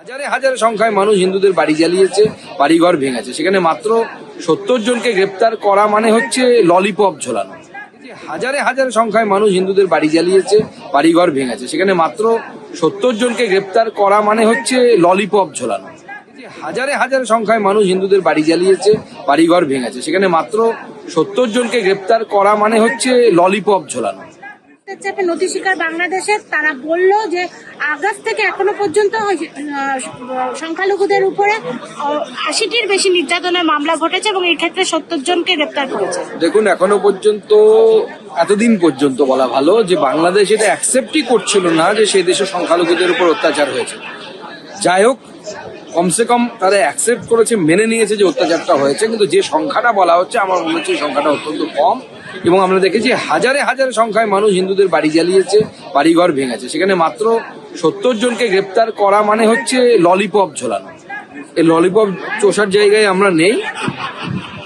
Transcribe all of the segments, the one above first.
হাজারে হাজারে সংখ্যায় মানুষ হিন্দুদের বাড়ি জ্বালিয়েছে, বাড়িঘর ভেঙেছে। সেখানে মাত্র সত্তর জনকে গ্রেপ্তার করা মানে হচ্ছে ললিপপ ঝোলানো। হাজারে হাজারে সংখ্যায় মানুষ হিন্দুদের বাড়ি জ্বালিয়েছে, বাড়িঘর ভেঙেছে, সেখানে মাত্র সত্তর জনকে গ্রেপ্তার করা মানে হচ্ছে ললিপপ ঝোলানো। হাজারে হাজারে সংখ্যায় মানুষ হিন্দুদের বাড়ি জ্বালিয়েছে, বাড়িঘর ভেঙেছে, সেখানে মাত্র সত্তর জনকে গ্রেপ্তার করা মানে হচ্ছে ললিপপ ঝোলানো। চাপে নথি স্বীকার বাংলাদেশে, তারা বলল যে আগস্ট থেকে এখনও পর্যন্ত সংখ্যালঘুদের উপরে আশিটির বেশি নির্যাতনের মামলা ঘটেছে এবং এই ক্ষেত্রে সত্তর জনকে গ্রেপ্তার করেছে। দেখুন, এখনও পর্যন্ত, এতদিন পর্যন্ত বলা ভালো যে বাংলাদেশ এটা অ্যাকসেপ্টই করছিল না যে সেই দেশে সংখ্যালঘুদের উপর অত্যাচার হয়েছে। যাই হোক, কমসে কম তারা অ্যাকসেপ্ট করেছে, মেনে নিয়েছে যে অত্যাচারটা হয়েছে, কিন্তু যে সংখ্যাটা বলা হচ্ছে, আমার মনে হচ্ছে সংখ্যাটা অত্যন্ত কম। এবং আমরা দেখেছি হাজারে হাজারে সংখ্যায় মানুষ হিন্দুদের বাড়ি জ্বালিয়েছে, বাড়িঘর ভেঙেছে। সেখানে মাত্র সত্তর জনকে গ্রেপ্তার করা মানে হচ্ছে ললিপপ ঝোলানো। এই ললিপপ চোষার জায়গায় আমরা নেই।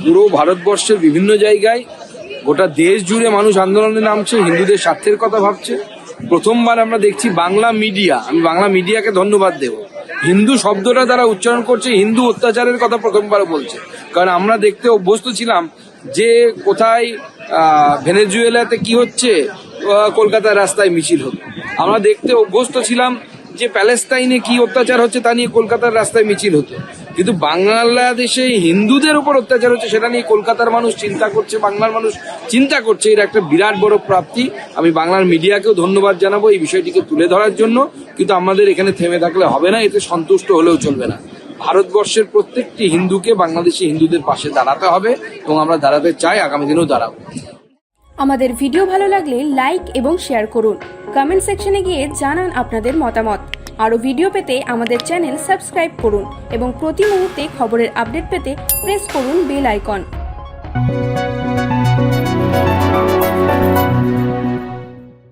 পুরো ভারতবর্ষের বিভিন্ন জায়গায় গোটা দেশ জুড়ে মানুষ আন্দোলনে নামছে, হিন্দুদের স্বার্থের কথা ভাবছে। প্রথমবার আমরা দেখছি বাংলা মিডিয়া, আমি বাংলা মিডিয়াকে ধন্যবাদ দেব। হিন্দু শব্দটা তারা উচ্চারণ করছে, হিন্দু অত্যাচারের কথা প্রথমবার বলছে। কারণ আমরা দেখতে অভ্যস্ত ছিলাম যে কোথায় ভেনেজুয়েলাতে কি হচ্ছে? কলকাতার রাস্তায় মিছিল হতো আমরা দেখতে অভ্যস্ত ছিলাম যে প্যালেস্তাইনে কি অত্যাচার হচ্ছে তা নিয়ে কলকাতার রাস্তায় মিছিল হতো কিন্তু বাংলাদেশে হিন্দুদের উপর অত্যাচার হচ্ছে সেটা নিয়ে কলকাতার মানুষ চিন্তা করছে, বাংলার মানুষ চিন্তা করছে। এটা একটা বিরাট বড় প্রাপ্তি। আমি বাংলার মিডিয়াকেও ধন্যবাদ জানাব এই বিষয়টিকে তুলে ধরার জন্য। কিন্তু আমাদের এখানে থেমে থাকলে হবে না, এতে সন্তুষ্ট হলেও চলবে না। ভারতবর্ষের প্রত্যেকটি হিন্দুকে বাংলাদেশি হিন্দুদের পাশে দাঁড়াতে হবে এবং আমরা দাঁড়াতে চাই, আগামী দিনেও দাঁড়াবো। আমাদের ভিডিও ভালো লাগলে লাইক এবং শেয়ার করুন। কমেন্ট সেকশনে গিয়ে জানান আপনাদের মতামত। আরও ভিডিও পেতে আমাদের চ্যানেল সাবস্ক্রাইব করুন এবং প্রতি মুহূর্তে খবরের আপডেট পেতে প্রেস করুন বেল আইকন।